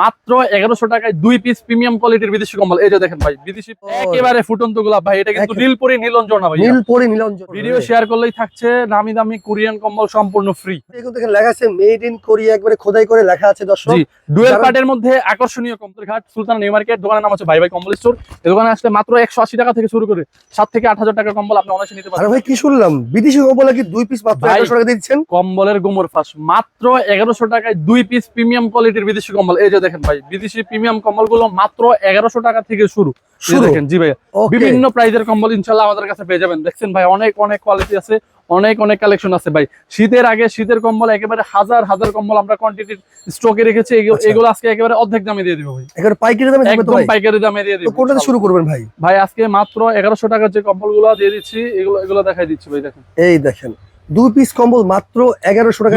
মাত্র এগারোশো টাকায় দুই পিস প্রিমিয়াম কোয়ালিটির বিদেশি কম্বল। এই যে দেখেন ভাই বিদেশি একেবারে ফুটন্ত গোলাপ ভাই এটা কিন্তু নীলপরি নীলঞ্জন না ভাই। নীল পরি ভিডিও শেয়ার করলেই থাকছে নামি দামি কোরিয়ান কম্বল সম্পূর্ণ ফ্রি এখান থেকে লেখা আছে মেড ইন কোরিয়া একবারে খোদাই করে লেখা আছে দর্শক। ডুয়েল পার্টের মধ্যে আকর্ষণীয় কম্বল ঘাট সুলতান নিউ মার্কেট দোকানের নাম হচ্ছে ভাই ভাই কম্বল স্টোর এই দোকানে আসলে মাত্র একশো আশি টাকা থেকে শুরু করে সাত থেকে আট হাজার টাকার কম্বল আপনি অনায়াসে নিতে পারেন ভাই কি শুনলাম? বিদেশি কম্বল কি দুই পিস মাত্র। এগারোশো টাকা দিচ্ছেন? কম্বলের গোমর ফাঁস। মাত্র এগারোশো টাকায় দুই পিস প্রিমিয়াম কোয়ালিটির বিদেশি কম্বল। এই যে দেখেন ভাই বিদেশি প্রিমিয়াম কম্বলগুলো মাত্র এগারোশো টাকা থেকে শুরু। দেখেন জি ভাই ওকে বিভিন্ন প্রাইজের কম্বল ইনশাল্লাহ আমাদের কাছে পেয়ে যাবেন। দেখছেন ভাই অনেক অনেক কোয়ালিটি আছে অনেক অনেক কালেকশন আছে ভাই। শীতের আগে শীতের কম্বল একেবারে হাজার হাজার কম্বল আমরা কোয়ান্টিটি স্টকে রেখেছি এগুলো- আচ্ছা। আজকে একেবারে অর্ধেক দামে দিয়ে দিব ভাই। পাইকারি দামে একদম পাইকারি দামে দিয়ে দিব কোনটা শুরু করবেন ভাই? ভাই আজকে মাত্র এগারোশো টাকার যে কম্বলগুলো দিয়ে দিচ্ছি এগুলো এগুলো দেখাই দিচ্ছি ভাই দেখেন। এই দেখেন দুই পিস কম্বল মাত্র এগারোশো টাকা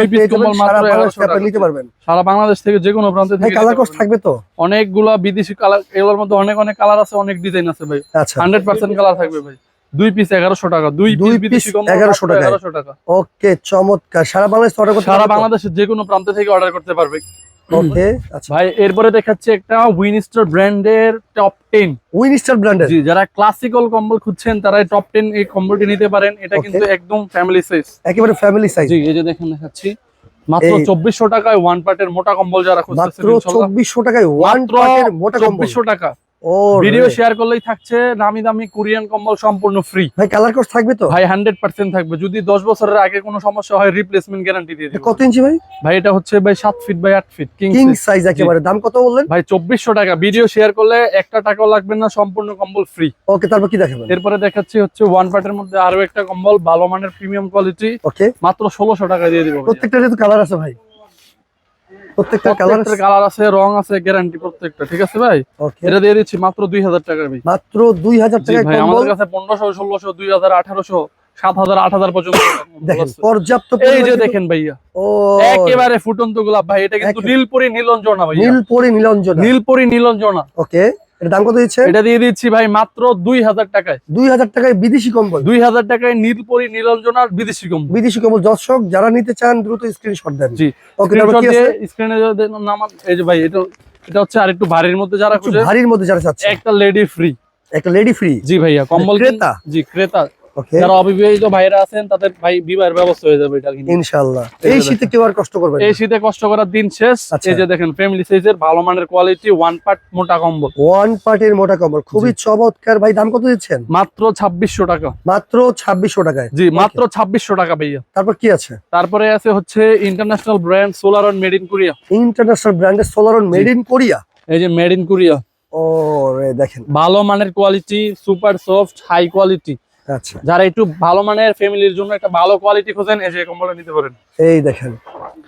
সারা বাংলাদেশ আপনি নিতে পারবেন। সারা বাংলাদেশ থেকে যে কোনো প্রান্ত থেকে কালার কোর্স থাকবে তো? অনেকগুলা বিদেশি কালার এগুলোর মধ্যে অনেক অনেক কালার আছে অনেক ডিজাইন আছে ভাই। আচ্ছা। হান্ড্রেড পার্সেন্ট কালার থাকবে ভাই। দুই পিস এগারোশো টাকা দুই দুই পিস এগারোশো টাকা কম্বল 1100 টাকায়। এগারোশো টাকা। ওকে চমৎকার। সারা বাংলাদেশ অর্ডার করতে সারা বাংলাদেশের যে কোনো প্রান্ত থেকে অর্ডার করতে পারবে। ওকে আচ্ছা। ভাই এরপরে দেখাচ্ছে একটা উইনস্টার ব্র্যান্ডের টপ টেন উইনস্টার ব্র্যান্ডের জি যারা ক্লাসিক্যাল কম্বল খুঁজছেন তারা টপ টেন এই কম্বলটি নিতে পারেন। এটা কিন্তু একদম ফ্যামিলি সাইজ একেবারে ফ্যামিলি সাইজ জি এই যে দেখেন দেখাচ্ছি। মাত্র এই- চব্বিশশো টাকায় ওয়ান পার্টের মোটা কম্বল যারা খুঁজছেন মাত্র ইনশাল্লাহ, চব্বিশশো টাকায় ওয়ান পার্টের মোটা কম্বল। চব্বিশশো টাকা। ও ভিডিও শেয়ার করলেই থাকছে নামি দামি কোরিয়ান কম্বল সম্পূর্ণ ফ্রি ভাই কালার কস্ট থাকবে তো? ভাই হান্ড্রেড পার্সেন্ট থাকবে। যদি দশ বছরের আগে কোনো সমস্যা হয় রিপ্লেসমেন্ট গ্যারান্টি দিয়ে দিবে। কত ইঞ্চি ভাই? ভাই এটা হচ্ছে ভাই সাত ফিট বাই আট ফিট কিং সাইজ একেবারে। দাম কত বললেন? ভাই চব্বিশশো টাকা। ভিডিও শেয়ার করলে একটা টাকাও লাগবে না সম্পূর্ণ কম্বল ফ্রি ওকে তারপর কি দেখাবেন? এরপরে দেখাচ্ছি হচ্ছে ওয়ান পার্টের মধ্যে আরও একটা কম্বল ভালো মানের প্রিমিয়াম কোয়ালিটি ওকে। মাত্র ষোলোশো টাকা দিয়ে দিব প্রত্যেকটা যেহেতু কালার আছে ভাই। প্রত্যেকটা কালার আছে কালার আছে। রং আছে গ্যারান্টি প্রত্যেকটা ঠিক আছে ভাই? এটা দিয়ে দিচ্ছি মাত্র দুই হাজার টাকা ভাই মাত্র 2000 টাকা ভাই আমাদের কাছে পনেরোশো ষোলোশো দুই হাজার আঠারোশো সাত হাজার আট হাজার পর্যন্ত দেখেন পর্যাপ্ত এই যে দেখেন ভাইয়া ও। একেবারে ফুটন্ত গোলাপ ভাই এটা কিন্তু নীলপুরি নীলপরি নীলঞ্জনা ভাই নীল পরি নীলঞ্জন। নীলপরি নীলঞ্জনা। ওকে দাম কত দিচ্ছে? এটা দিয়ে দিচ্ছি ভাই মাত্র দুই হাজার টাকায়। দুই হাজার টাকায় বিদেশি কম্বল। দুই হাজার টাকায় নীলপরি নীলঞ্জনার বিদেশি কম্বল। বিদেশি কম্বল। দর্শক যারা নিতে চান দ্রুত স্ক্রিনশট দেন। জি ওকে তারপর স্ক্রিনশট কি দিয়ে আছে? স্ক্রিনে নাম এই যে ভাই এটা এটা হচ্ছে আর একটু ভারীর মধ্যে যারা খুঁজে। ভারীর মধ্যে যারা চাচ্ছে। একটা লেডি ফ্রি একটা লেডি ফ্রি জি ভাইয়া কম্বল ক্রেতা? জি ক্রেতা। যারা অবিবাহিত ভাইরা আছেন তাদের ভাই বিবাহের ব্যবস্থা হয়ে যাবে এটা ইনশাআল্লাহ। এই এই শীতে কেউ আর কষ্ট করবে এই শীতে কষ্ট করার দিন শেষ। আচ্ছা। এই যে দেখেন ফ্যামিলি সাইজের ভালো মানের কোয়ালিটি ওয়ান পার্ট মোটা কম্বল। ওয়ান পার্টের মোটা কম্বল। খুবই চমৎকার। ভাই দাম কত দিচ্ছেন? মাত্র ছাব্বিশশো টাকা। মাত্র ছাব্বিশশো টাকায়। জি মাত্র ছাব্বিশশো টাকা ভাইয়া। তারপর কি আছে? তারপরে আছে হচ্ছে international brand solar on made in Korea international ব্র্যান্ডের সোলারন মেড ইন কোরিয়া এই যে মেড ইন কোরিয়া ও রে দেখেন। ভালো মানের quality super soft high quality যারা একটু ভালো মানের ফ্যামিলির জন্য একটা ভালো কোয়ালিটি খোঁজেন এই যে কম্বলটা নিতে পারেন। এই দেখেন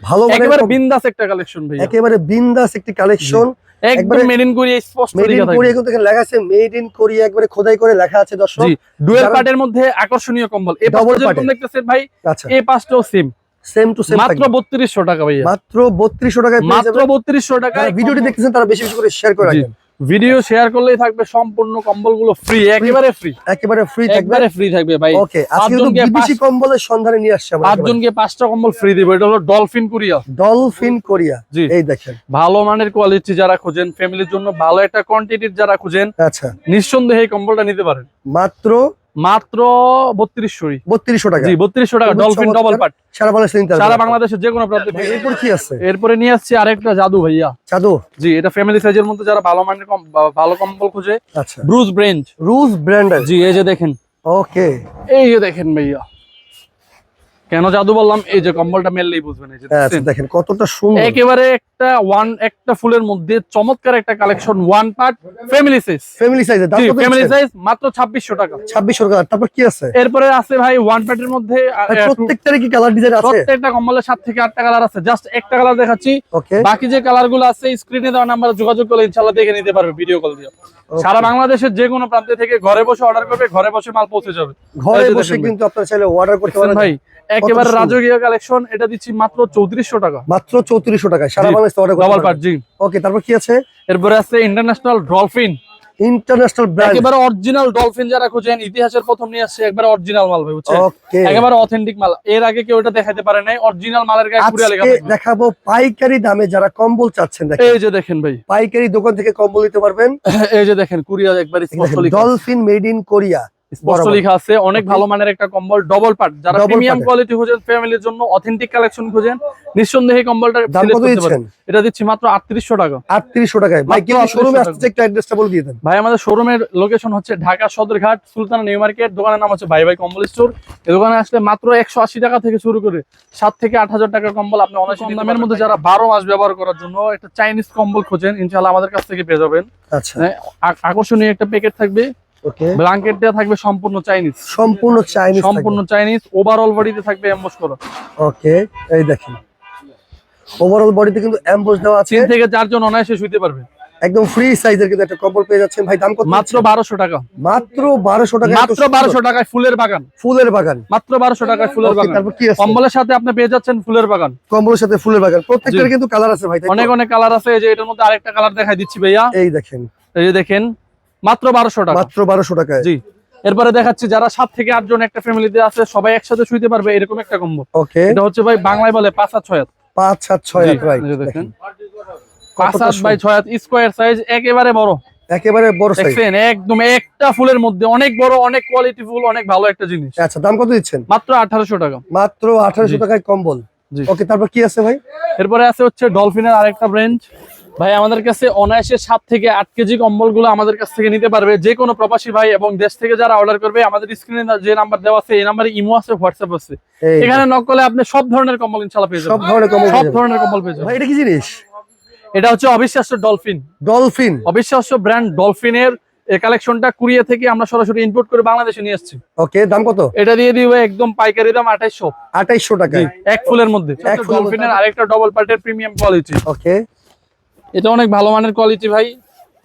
ভালো একেবারে বিন্দাস একটা কালেকশন ভাইয়া। একেবারে বিন্দাস একটি কালেকশন একবারে মেড ইন কোরিয়া স্পষ্ট মেড ইন কোরিয়া কিন্তু লেখা আছে মেড ইন কোরিয়া একবারে খোদাই করে লেখা আছে দর্শক। ডুয়েল পার্টের মধ্যে আকর্ষণীয় কম্বল। এই পাশটা যেরকম দেখতেছেন ভাই আচ্ছা। এই পাঁচটাও সেম সেম টু সেম মাত্র বত্রিশশো টাকা ভাইয়া। মাত্র বত্রিশশো টাকায় মাত্র যাবেন। বত্রিশশো টাকা ভিডিওটি দেখতেছেন তারা বেশি বেশি করে শেয়ার করে। রাখবেন ভিডিও শেয়ার করলেই থাকবে সম্পূর্ণ কম্বলগুলো ফ্রি একেবারে ফ্রি একেবারে ফ্রি থাকবে? একবারে ফ্রি থাকবে ভাই। ওকে আজকে তো বিদেশি কম্বলের সন্ধানে নিয়ে আসছে আমরা। পাঁচজনকে পাঁচটা কম্বল ফ্রি দিবে এটা হলো ডলফিন কোরিয়া ডলফিন কোরিয়া জি। এই দেখেন। ভালো মানের কোয়ালিটি যারা খোঁজেন ফ্যামিলির জন্য ভালো একটা কোয়ান্টিটির যারা খোঁজেন আচ্ছা। নিঃসন্দেহে এই কম্বলটা নিতে পারেন। মাত্র মাত্র বত্রিশশোই বত্রিশশো টাকা। জি বত্রিশশো টাকা ডলফিন ডবল পার্ট সারা বাংলাদেশে সারা। যে কোনো এরপর কি আছে? এরপরে নিয়ে আসছি আরেকটা জাদু ভাইয়া। চাদু জি এটা ফ্যামিলি সাইজের মধ্যে যারা ভালো মানের ভালো কম্বল খুঁজে আচ্ছা। ব্রুজ জি এই যে দেখেন। ওকে এই যে দেখেন ভাইয়া। কেন জাদু বললাম? এই যে কম্বলটা মেললেই বুঝবেন এই যে আচ্ছা দেখেন কতটা সুন্দর। একেবারে একটা ওয়ান একটা ফুলের মধ্যে চমৎকার একটা collection one part family size family সাইজের দাম কত ফ্যামিলি সাইজ মাত্র ছাব্বিশশো টাকা। ছাব্বিশশো টাকা তারপর কি আছে? এরপরে আছে ভাই ওয়ান পার্টের মধ্যে প্রত্যেকটারই কি কালার ডিজাইন আছে? প্রত্যেকটা কম্বলের সাত থেকে আটটা কালার আছে জাস্ট একটা কালার দেখাচ্ছি। ওকে বাকি যে কালারগুলো আছে স্ক্রিনে দেওয়া নাম্বারে যোগাযোগ করলে ইনশাল্লাহ দেখে নিতে পারবে ভিডিও কল দিয়ে। সারা বাংলাদেশের যে কোনো প্রান্তে থেকে ঘরে বসে অর্ডার করবে ঘরে বসে মাল পৌঁছে যাবে। ঘরে বসে কিন্তু আপনারা চাইলে অর্ডার করতে পারেন। ভাই একেবারে রাজকীয় কালেকশন এটা দিচ্ছি মাত্র চৌত্রিশশো টাকা। মাত্র চৌত্রিশশো টাকায় সারা বাংলাদেশে অর্ডার করতে ডবল পার্ট জি ওকে তারপর কি আছে? এরপরে আছে ইন্টারন্যাশনাল ডলফিন ইন্টারন্যাশনাল ব্র্যান্ড একেবারে অরিজিনাল ডলফিন যারা খুঁজেন ইতিহাসের প্রথম নিয়ে আসছে একবারে অরিজিনাল মাল ভাই বুঝছেন? একেবারে অথেন্টিক মাল। এর আগে কেউ এটা দেখাতে পারে নাই অরিজিনাল মালের গায়ে পুরিয়া লেখা দেখাবো পাইকারি দামে যারা কম্বল চাচ্ছেন দেখেন। এই যে দেখেন ভাই। পাইকারি দোকান থেকে কম্বল নিতে পারবেন। এই যে দেখেন কুরিয়া একবার ডলফিন মেড ইন কোরিয়া স্পষ্ট লেখা আছে অনেক ভালো মানের একটা কম্বল ডবল পার্ট যারা প্রিমিয়াম কোয়ালিটি খোঁজেন ফ্যামিলির জন্য অথেন্টিক কালেকশন খোঁজেন নিঃসন্দেহে কম্বলটা দাম কত দিচ্ছেন? এটা দিচ্ছি মাত্র আটত্রিশশো টাকা। আটত্রিশশো টাকায়। ভাই মাত্র কিন্তু 3800 শোরুমে টাকা। আসতে অ্যাড্রেসটা বলে দিয়ে দেন। ভাই আমাদের শোরুমের লোকেশন হচ্ছে ঢাকা সদরঘাট সুলতানা নিউ মার্কেট দোকানের নাম হচ্ছে ভাই ভাই কম্বল স্টোর এই দোকানে আসলে মাত্র একশো আশি টাকা থেকে শুরু করে সাত থেকে আট হাজার টাকার কম্বল আপনি অনেক কম দামের মধ্যে যারা বারো মাস ব্যবহার করার জন্য একটা চাইনিজ কম্বল খোঁজেন ইনশাল্লাহ আমাদের কাছ থেকে পেয়ে যাবেন। আচ্ছা। হ্যাঁ, আকর্ষণীয় একটা প্যাকেট থাকবে। ওকে ব্ল্যাঙ্কেট দেওয়া থাকবে সম্পূর্ণ চাইনিজ সম্পূর্ণ চাইনিজ সম্পূর্ণ চাইনিজ ওভারঅল বডিতে থাকবে এমবস করা। ওকে এই দেখেন। ওভারঅল বডিতে কিন্তু অ্যাম্বুশ দেওয়া আছে। তিন থেকে চারজন অনায়াসে শুইতে পারবে। একদম ফ্রি সাইজের কিন্তু একটা কম্বল পেয়ে যাচ্ছেন। ভাই দাম কত মাত্র দিচ্ছেন? বারোশো টাকা। মাত্র বারোশো টাকা মাত্র বারোশো টাকায় ফুলের বাগান। ফুলের বাগান। মাত্র বারোশো টাকায় ফুলের বাগান। তারপর কি আছে? কম্বলের সাথে আপনি পেয়ে যাচ্ছেন ফুলের বাগান। কম্বলের সাথে ফুলের বাগান। প্রত্যেকটার কিন্তু কালার আছে ভাই অনেক অনেক কালার আছে। এই যে এটার মধ্যে আরেকটা কালার দেখাই দিচ্ছি ভাইয়া। এই দেখেন। এই যে দেখেন মাত্র বারোশো টাকা। মাত্র বারোশো টাকায়। জি। এরপরে দেখাচ্ছি যারা সাত থেকে আট জন একটা ফ্যামিলিতে আছে সবাই একসাথে শুইতে পারবে এরকম একটা কম্বল ওকে এটা হচ্ছে ভাই বাংলায় বলে পাঁচ হাত ছয় পাঁচ সাত ছয় দেখেন। পাঁচ বাই ছয় স্কোয়ার সাইজ একেবারে বড়। একেবারে বড় সাইজ একদম একটা ফুলের মধ্যে অনেক বড় অনেক কোয়ালিটি ফুল অনেক ভালো একটা জিনিস। আচ্ছা দাম কত দিচ্ছেন? মাত্র আঠারোশো টাকা। মাত্র আঠারোশো জি। টাকায় কম্বল। ওকে তারপর কি আছে ভাই? এরপরে আছে হচ্ছে ডলফিনের আরেকটা ব্রেঞ্চ ভাই আমাদের কাছে অনায়াসে সাত থেকে আট কেজি কম্বলগুলো আমাদের কাছ থেকে নিতে পারবে। যে কোনো প্রবাসী ভাই এবং দেশ থেকে যারা অর্ডার করবে আমাদের স্ক্রিনে যে নাম্বার দেওয়া আছে এই নাম্বারে ইমো আছে হোয়াটসঅ্যাপ আছে। এখানে নক করলে আপনি সব ধরনের কম্বল ইনশাল্লাহ পেয়ে সব যাবেন ধরনের কম্বল সব ধরনের কম্বল পেয়ে ভাই যাবেন এটা কি জিনিস? এটা হচ্ছে অবিশ্বাস্য ডলফিন ডলফিন অবিশ্বাস্য ব্র্যান্ড ডলফিনের এই কালেকশনটা কুরিয়া থেকে আমরা সরাসরি ইম্পোর্ট করে বাংলাদেশে নিয়ে আসছি। ওকে দাম কত? এটা দিয়ে দিবে একদম পাইকারি দাম আঠাইশো আঠাইশশো টাকা এক ফুলের মধ্যে। ডলফিনের আরেকটা ডবল পার্টের প্রিমিয়াম কোয়ালিটি ওকে। এটা অনেক ভালো মানের কোয়ালিটি ভাই।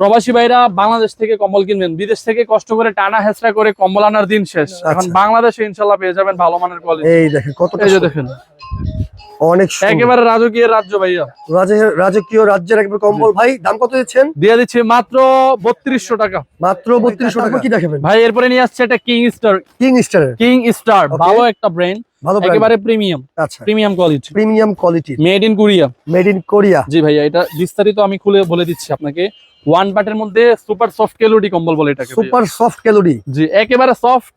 প্রবাসী ভাইরা বাংলাদেশ থেকে কম্বল কিনবেন। বিদেশ থেকে কষ্ট করে টানা হেসরা করে কম্বল আনার দিন শেষ। এখন আচ্ছা। বাংলাদেশে ইনশাল্লাহ পেয়ে যাবেন ভালো মানের কোয়ালিটি এই দেখেন কতটা এই যে দেখেন। অনেক একেবারে রাজকীয় রাজ্য ভাইয়া। রাজে- রাজকীয় রাজ্যের একবার কম্বল। ভাই দাম কত দিচ্ছেন? দিয়ে দিচ্ছি মাত্র বত্রিশশো টাকা। মাত্র বত্রিশশো টাকা। কি দেখাবেন? ভাই এরপরে নিয়ে আসছে একটা কিং স্টার কিং স্টারের কিং স্টার ভালো একটা ব্র্যান্ড ভালো একেবারে প্রিমিয়াম আচ্ছা। Premium quality premium quality made in Korea made in Korea জি ভাইয়া এটা বিস্তারিত আমি খুলে বলে দিচ্ছি আপনাকে। ওয়ান পার্টের মধ্যে সুপার সফট কেলোডি কম্বল বলে এটাকে সুপার সফট ক্যালোরি জি একেবারে সফট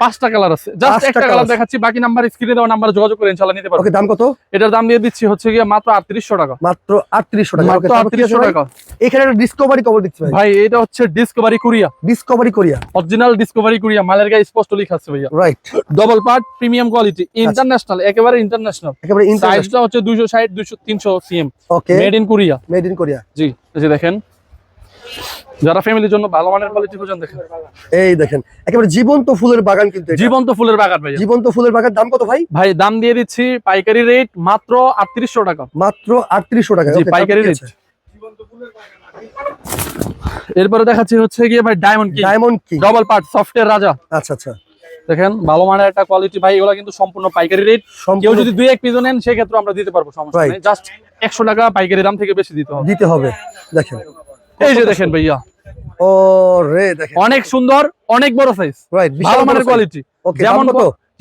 পাঁচটা কালার আছে। জাস্ট একটা কালার দেখাচ্ছি বাকি নাম্বার স্ক্রিনে দেওয়া নাম্বার যোগাযোগ করে ইনশাআল্লাহ নিতে পারবেন। ওকে দাম কত? এটার দাম দিয়ে দিচ্ছি হচ্ছে গিয়ে মাত্র আটত্রিশশো টাকা। মাত্র আটত্রিশশো টাকা। মাত্র Okay, তারপর কি আছে আটত্রিশশো ভাই? টাকা। এখানে একটা ডিসকভারি কভার দিচ্ছে ভাই। ভাই এটা হচ্ছে Discovery Korea Discovery Korea original Discovery Korea মালের গায়ে স্পষ্ট লেখা আছে ভাইয়া। Right double part premium quality international একেবারে ইন্টারন্যাশনাল একেবারে ইন্টারন্যাশনাল সাইজটা হচ্ছে দুইশো ষাট দুইশো তিনশো CM okay made in Korea made in Korea জি এই যে দেখেন। যারা ফ্যামিলির জন্য ভালো মানের কোয়ালিটি খুঁজেন দেখেন। এই দেখেন একেবারে জীবন্ত ফুলের বাগান কিন্তু জীবন্ত ফুলের বাগান ভাইয়া। জীবন্ত ফুলের বাগান দাম কত ভাই? ভাই দাম দিয়ে দিচ্ছি পাইকারি রেট মাত্র আটত্রিশশো টাকা। মাত্র আটত্রিশশো টাকা জি পাইকারি রেট কি? এরপরে দেখাচ্ছি হচ্ছে গিয়ে ভাই ডায়মন্ড কি ডায়মন্ড কি ডবল পার্ট সফটওয়্যার রাজা। আচ্ছা আচ্ছা। দেখেন ভালো মানের একটা কোয়ালিটি ভাই এগুলো কিন্তু সম্পূর্ণ পাইকারি রেট কেউ যদি দুই এক পিস নেন সেক্ষেত্রে আমরা দিতে পারব সমস্যা নেই। জাস্ট একশো টাকা পাইকারি দাম থেকে বেশি দিতে হবে। দিতে হবে। দেখেন এই যে দেখেন ভাইয়া। ও রে দেখেন। অনেক সুন্দর অনেক বড় সাইজ রাইট ভালো মানের কোয়ালিটি যেমন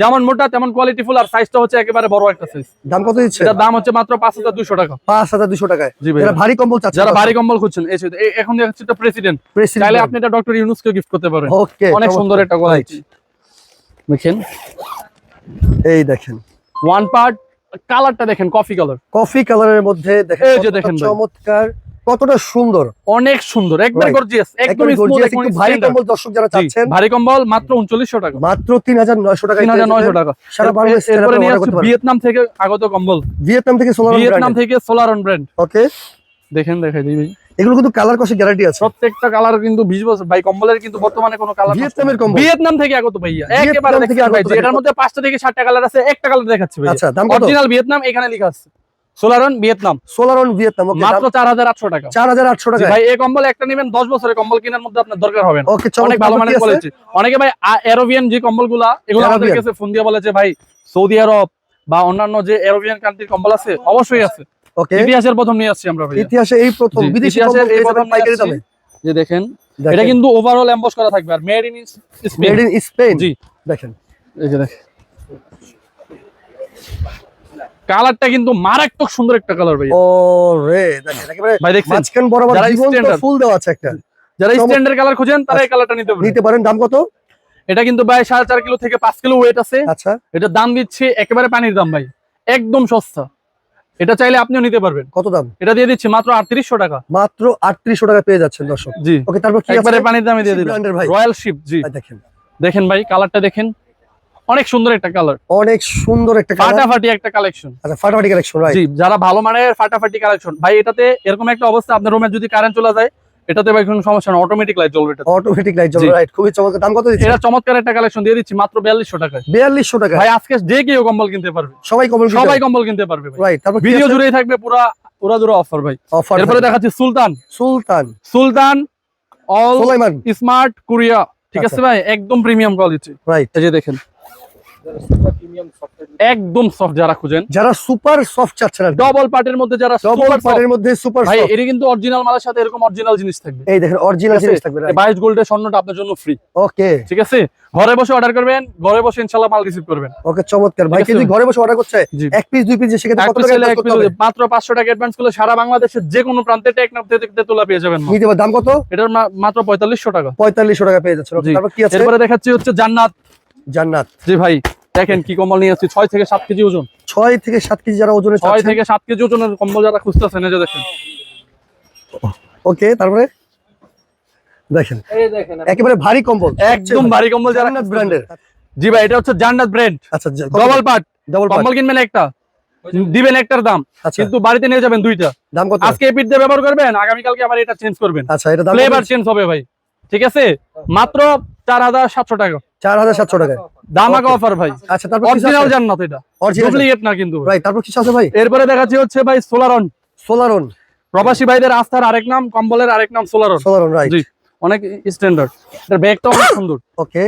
যেমন মোটা তেমন কোয়ালিটি ফুল আর সাইজটা হচ্ছে একেবারে বড় একটা সাইজ দাম কত দিচ্ছে? এটার দাম হচ্ছে মাত্র পাঁচ হাজার দুশো টাকা। পাঁচ হাজার দুশো টাকায়। জি ভাই যারা ভারী কম্বল চাচ্ছে যারা ভারী কম্বল খুঁজছেন এই এখন দেখাচ্ছি এটা প্রেসিডেন্ট চাইলে আপনি এটা ডক্টর ইউনুসকে গিফট করতে পারেন। ওকে অনেক সুন্দর একটা কোয়ালিটি দেখেন। এই দেখেন। ওয়ান পার্ট কালারটা দেখেন কফি কালার কফি কালারের মধ্যে দেখেন এই যে দেখেন চমৎকার। কতটা সুন্দর। অনেক সুন্দর একদম গর্জিয়াস একদম একদম একটু ভারী কম্বল দর্শক যারা চাচ্ছেন ভারী কম্বল মাত্র উনচল্লিশশো টাকা। মাত্র তিন হাজার নয়শো টাকা তিন হাজার নয়শো টাকা। সারা এর- বাংলাদেশ এরপরে নিয়ে আসছি। ভিয়েতনাম থেকে আগত কম্বল। ভিয়েতনাম থেকে সোলার ভিয়েতনাম থেকে সোলারন ব্র্যান্ড ওকে দেখেন দেখাই দিই ভাই। এগুলো কিন্তু কালার কষে গ্যারান্টি আছে। প্রত্যেকটা কালার কিন্তু বিশ বছর ভাই কম্বলের কিন্তু বর্তমানে কোনো কালার ভিয়েতনামের কম্বল। ভিয়েতনাম থেকে আগত ভাইয়া। একেবারে দেখেন ভাই আগত এটার মধ্যে পাঁচটা থেকে সাতটা কালার আছে একটা কালার দেখাচ্ছি ভাই আচ্ছা দাম কত? অরিজিনাল ভিয়েতনাম এখানে লেখা আছে। সোলারন ভিয়েতনাম। ভিয়েতনাম মাত্র চার হাজার আটশো টাকা। চার হাজার আটশো টাকা। ভাই এই কম্বল একটা নেবেন দশ বছরের কম্বল কেনার মধ্যে আপনার দরকার হবে ওকে অনেক ভালো ভাই এরোভিয়ান যে কম্বলগুলা এগুলো আমাদের কাছে ফোন দিয়ে বলে ভাই সৌদি আরব বা অন্যান্য যে এরোভিয়ান কান্ট্রির কম্বল আছে অবশ্যই আছে। ওকে ইতিহাসের প্রথম নিয়ে আসছি আমরা ভাই ইতিহাসে এই প্রথম বিদেশি কম্বল এই প্রথম পাইকারি দামে। যে দেখেন দেখেন। এটা কিন্তু ওভারঅল এমবস করা থাকবে আর made in Spain made in Spain জি। দেখেন। এই যে দেখেন। কালারটা কিন্তু মারাত্মক সুন্দর একটা কালার ভাই ও রে ভাই দেখছেন? মাঝখান বরাবর ফুল দেওয়া আছে একটা। যারা। স্ট্যান্ডার্ড কালার খোঁজেন তারা এই কালারটা নিতে পারেন। নিতে পারেন দাম কত? এটা কিন্তু ভাই সাড়ে চার কিলো থেকে পাঁচ কিলো ওয়েট আছে। আচ্ছা। এটা দাম দিচ্ছে একেবারে পানির দাম ভাই একদম সস্তা। এটা চাইলে আপনিও নিতে পারবেন। কত দাম? এটা দিয়ে দিচ্ছি মাত্র আটত্রিশশো টাকা। মাত্র আটত্রিশশো টাকা পেয়ে যাচ্ছেন দর্শক। জি। ওকে তারপর কি একবারে পানির দামে দিয়ে ভাই। রয়্যাল শিপ জি। ভাই দেখেন। দেখেন ভাই কালারটা দেখেন। অনেক সুন্দর একটা কালার অনেক সুন্দর একটা ফাটাফাটি একটা কালেকশন আচ্ছা ফাটাফাটি কালেকশন জি যারা ভালো মানের ফাটাফাটি কালেকশন ভাই এটাতে এরকম একটা অবস্থা আপনার রুমে যদি কারেন্ট চলে যায় এটাতে ভাই কোনো সমস্যা না অটোমেটিক লাইট জ্বলবে এটা অটোমেটিক লাইট জ্বলবে রাইট খুবই চমৎকার। দাম কত দিচ্ছেন? এটা চমৎকার একটা কালেকশন দিয়ে দিচ্ছি মাত্র বিয়াল্লিশশো টাকায়। বিয়াল্লিশশো টাকা। ভাই আজকে যে কেউ কম্বল কিনতে পারবে। সবাই কমল সবাই কম্বল কিনতে পারবে ভাই। রাইট তারপর ভিডিও জুড়েই থাকবে পুরা পুরা জুড়ে অফার ভাই। অফার এরপরে দেখাচ্ছি Sultan. Sultan. Sultan all Sulaiman smart Korea ঠিক আছে ভাই? একদম প্রিমিয়াম কোয়ালিটি রাইট এই যে দেখেন। একদম সফট যারা খুঁজেন। যারা সুপার সফট চাচ্ছেন ডবল পার্টের মধ্যে যারা ডবল পার্টের মধ্যে সুপার ভাই এটা কিন্তু অরিজিনাল মালের সাথে এরকম অরিজিনাল জিনিস থাকবে। এই দেখেন অরিজিনাল জিনিস থাকবে বাইশ গোল্ডের স্বর্ণটা আপনার জন্য ফ্রি ওকে ঠিক আছে? ঘরে বসে অর্ডার করবেন ঘরে বসে ইনশাল্লাহ মাল রিসিভ করবেন। ওকে চমৎকার। ভাই যদি ঘরে বসে অর্ডার করছে এক পিস দুই পিস সেক্ষেত্রে এক কত টাকা এক? হলে মাত্র পাঁচশো টাকা অ্যাডভান্স করলে সারা বাংলাদেশের যে কোনো প্রান্তে টেকনাফ থেকে তোলা পেয়ে যাবেন। নিতে দাম কত? এটার মাত্র পঁয়তাল্লিশশো টাকা। পঁয়তাল্লিশশো টাকা পেয়ে যাচ্ছে। তারপর কি আছে? এরপরে দেখাচ্ছি হচ্ছে জান্নাত। জান্নাত। জি ভাই দেখেন কি কম্বল নিয়ে আসছি ছয় থেকে সাত কেজি ওজন। ছয় থেকে সাত কেজি যারা ওজনে ছয় থেকে সাত কেজি ওজনের কম্বল যারা খুঁজতেছেন এই যে দেখেন। ওকে তারপরে? দেখেন একেবারে ভারী কম্বল। একদম ভারী কম্বল জান্নাত ব্র্যান্ডের জি ভাই এটা হচ্ছে জান্নাত ব্র্যান্ড আচ্ছা ডবল পার্ট ডবল কম্বল কিনবেন একটা। দিবেন একটার দাম। আচ্ছা। কিন্তু বাড়িতে নিয়ে যাবেন দুইটা। দাম কত? আজকে এপিট দিয়ে ব্যবহার করবেন আগামীকালকে আবার এটা চেঞ্জ করবেন। আচ্ছা এটা দাম ফ্লেভার চেঞ্জ হবে ভাই। ঠিক আছে? মাত্র চার হাজার সাতশো টাকা। চার হাজার সাতশো টাকা দাম আগে অফার ভাই। আচ্ছা তারপর অরিজিনাল জান্নাত এটা। ডুপ্লিকেট না কিন্তু ভাই। তারপর কিছু আছে ভাই? এরপরে দেখাচ্ছি হচ্ছে ভাই সোলারন সোলারন প্রবাসী ভাইদের আস্থার আরেক নাম কম্বলের আরেক নাম সোলারন সোলারন রাইট জি অনেক স্ট্যান্ডার্ড এটার ব্যাগটা অনেক সুন্দর। ওকে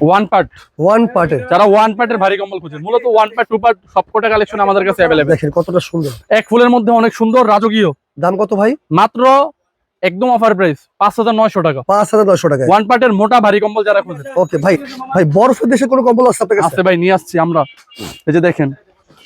ওয়ান পার্ট ওয়ান পার্টের যারা ওয়ান পার্টের ভারী কম্বল খুঁজেন মূলত ওয়ান পার্ট টু পার্ট সবকটা কালেকশন আমাদের কাছে অ্যাভেলেবেল দেখেন কতটা সুন্দর। এক ফুলের মধ্যে অনেক সুন্দর রাজকীয়। দাম কত ভাই? মাত্র একদম অফার প্রাইস পাঁচ হাজার নয়শো টাকা। পাঁচ হাজার নশো টাকা ওয়ান পার্টের মোটা ভারী কম্বল যারা খুঁজেন ওকে ভাই ভাই বরফের দেশে কোনো কম্বল আছে আপনার কাছে? আছে ভাই নিয়ে আসছি আমরা। এই যে দেখেন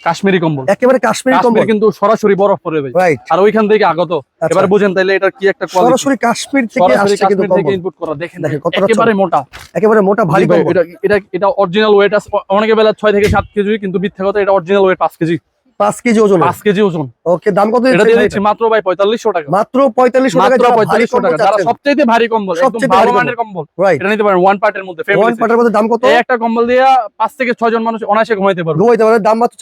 কাশ্মীরি কম্বল। একেবারে কাশ্মীরি কম্বল। কিন্তু সরাসরি বরফ পড়ে ভাই। আর ওইখান থেকে আগত। আচ্ছা। এবার বুঝেন তাইলে এটার কি একটা কোয়ালিটি সরাসরি কাশ্মীর থেকে আসছে কিন্তু কম্বল। ইনপুট করা দেখেন কতটা একেবারে মোটা। একেবারে মোটা ভারী কম্বল। এটা এটা এটা অরিজিনাল ওয়েট আছে। অনেকে বেলা ছয় থেকে সাত কেজি কিন্তু মিথ্যা কথা এটা অরিজিনাল ওয়েট পাঁচ কেজি। পাঁচ কেজি ওজন কেজি ওজন। ওকে দাম কত এটা দিয়ে দিচ্ছি মাত্র ভাই পঁয়তাল্লিশশো টাকা। মাত্র টাকা মাত্র টাকা। যারা সবচেয়ে ভারী কম্বল একদম ভালো কম্বল। মানের কম্বল। এটা নিতে পারেন ওয়ান পার্টের মধ্যে ওয়ান পার্টের মধ্যে দাম কত? এই একটা কম্বল দিয়ে পাঁচ থেকে জন মানুষ অনায়াসে ঘুমাইতে পারবে। ঘুমাইতে পারে দাম মাত্র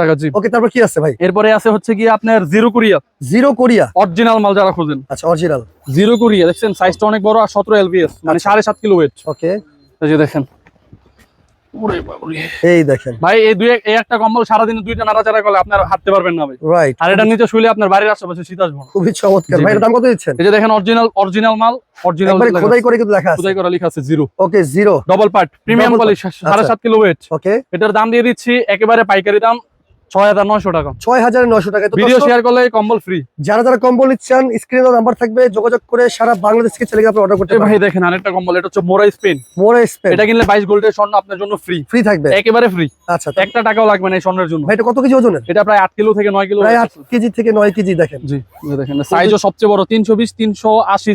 টাকা। জি। ওকে তারপর কি আছে ভাই? এরপরে আছে হচ্ছে কি আপনার zero Korea. Zero Korea. Original মাল যারা খুঁজেন। আচ্ছা অরিজিনাল জিরো কোরিয়া দেখছেন? সাইজটা অনেক বড় আর সতেরো এলবিএস মানে আচ্ছা। সাড়ে সাত কিলো ওয়েট ওকে এই যে দেখেন। এই দেখেন। ভাই এই দুই এই একটা কম্বল সারাদিনে দুইটা নাড়াচাড়া করলে আপনার হাঁটতে পারবেন না ভাই। রাইট আর এটা নিচে শুলে আপনার বাড়ির আশেপাশে শীত আসবে খুবই চমৎকার। ভাই ভাই। দাম কত দিচ্ছেন? এই যে দেখেন অরিজিনাল অরিজিনাল মাল অরিজিনাল খোদাই করে কিন্তু লেখা আছে। খোদাই করা লেখা আছে zero okay zero double part premium quality সাড়ে। সাত কিলো ওয়েট ওকে এটার দাম দিয়ে দিচ্ছি একেবারে পাইকারি দাম ছয় হাজার নয়শো টাকা। ছয় হাজার নশো টাকা। ভিডিও শেয়ার করলে কম্বল ফ্রি যারা যারা কম্বল নিচ্ছেন স্ক্রিনে নাম্বার থাকবে যোগাযোগ করে সারা বাংলাদেশ থেকে ছেলে আপনি অর্ডার করতে ভাই দেখেন আরেকটা কম্বল এটা হচ্ছে মোরা স্পেন। মোরে স্পেন। এটা কিনলে বাইশ গোল্ডের স্বর্ণ আপনার জন্য ফ্রি ফ্রি থাকবে। একেবারে ফ্রি আচ্ছা একটা টাকাও লাগবে না এই স্বর্ণের জন্য। এটা কত কেজি ওজনের? এটা প্রায় কিলো থেকে নয় কিলো প্রায় কেজি থেকে নয় কেজি দেখেন। জি এই যে দেখেন সাইজও সবচেয়ে বড়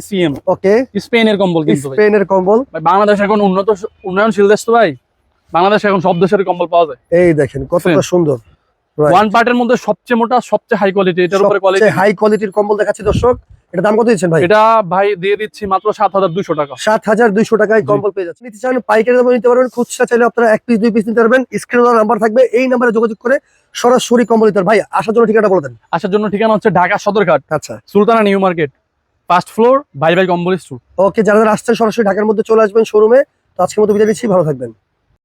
সিএম ওকে স্পেনের কম্বল কিন্তু স্পেনের কম্বল। ভাই বাংলাদেশ এখন উন্নত উন্নয়নশীল দেশ তো ভাই। বাংলাদেশ এখন সব দেশের কম্বল পাওয়া যায়। এই দেখেন কতটা সুন্দর। ওয়ান পার্টের মধ্যে সবচেয়ে মোটা সবচেয়ে হাই কোয়ালিটি এটার উপরে কোয়ালিটি হাই কোয়ালিটির কম্বল দেখাচ্ছি দর্শক। এটা দাম কত দিচ্ছেন ভাই? এটা ভাই দিয়ে দিচ্ছি মাত্র সাত হাজার দুইশো টাকা। সাত হাজার দুইশো টাকায় কম্বল পেয়ে যাচ্ছে নিতে চান পাইকারি দামে নিতে পারবেন। খুচরা চাইলে আপনারা এক পিস দুই পিস নিতে পারবেন। স্ক্রিনে নাম্বার থাকবে। এই নাম্বারে যোগাযোগ করে সরাসরি কম্বল নিতে। ভাই আসার জন্য ঠিকানা বলে দেন। আসার জন্য ঠিকানা হচ্ছে ঢাকা সদরঘাট আচ্ছা। Sultana new market first floor ভাই ভাই কম্বল স্টোর ওকে যারা যারা আসছেন সরাসরি ঢাকার মধ্যে চলে আসবেন শোরুমে তো আজকের মতো বিদায় নিচ্ছি। ভালো থাকবেন।